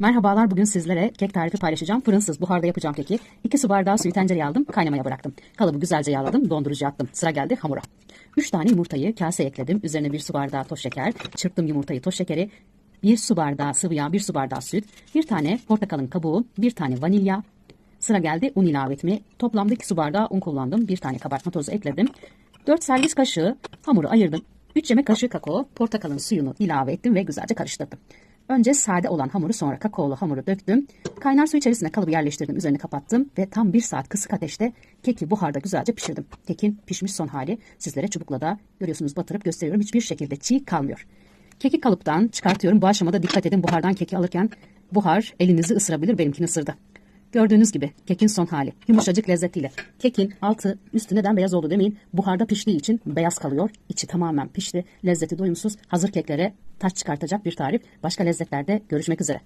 Merhabalar bugün sizlere kek tarifi paylaşacağım. Fırınsız buharda yapacağım keki. 2 su bardağı suyu tencereye aldım kaynamaya bıraktım. Kalıbı güzelce yağladım dondurucuya attım. Sıra geldi hamura. 3 tane yumurtayı kaseye ekledim. Üzerine 1 su bardağı toz şeker. Çırptım yumurtayı toz şekeri. 1 su bardağı sıvı yağ, 1 su bardağı süt. 1 tane portakalın kabuğu, 1 tane vanilya. Sıra geldi un ilave etmeye. Toplamda 2 su bardağı un kullandım. 1 tane kabartma tozu ekledim. 4 servis kaşığı hamuru ayırdım. 3 yemek kaşığı kakao, portakalın suyunu ilave ettim ve güzelce karıştırdım. Önce sade olan hamuru sonra kakaolu hamuru döktüm. Kaynar su içerisine kalıbı yerleştirdim. Üzerini kapattım ve tam bir saat kısık ateşte keki buharda güzelce pişirdim. Kekin pişmiş son hali sizlere çubukla da görüyorsunuz batırıp gösteriyorum. Hiçbir şekilde çiğ kalmıyor. Keki kalıptan çıkartıyorum. Bu aşamada dikkat edin buhardan keki alırken buhar elinizi ısırabilir. Benimkini ısırdı. Gördüğünüz gibi kekin son hali. Yumuşacık lezzetiyle. Kekin altı üstü neden beyaz oldu demeyin. Buharda piştiği için beyaz kalıyor. İçi tamamen pişti. Lezzeti doyumsuz. Hazır keklere taş çıkartacak bir tarif. Başka lezzetlerde görüşmek üzere.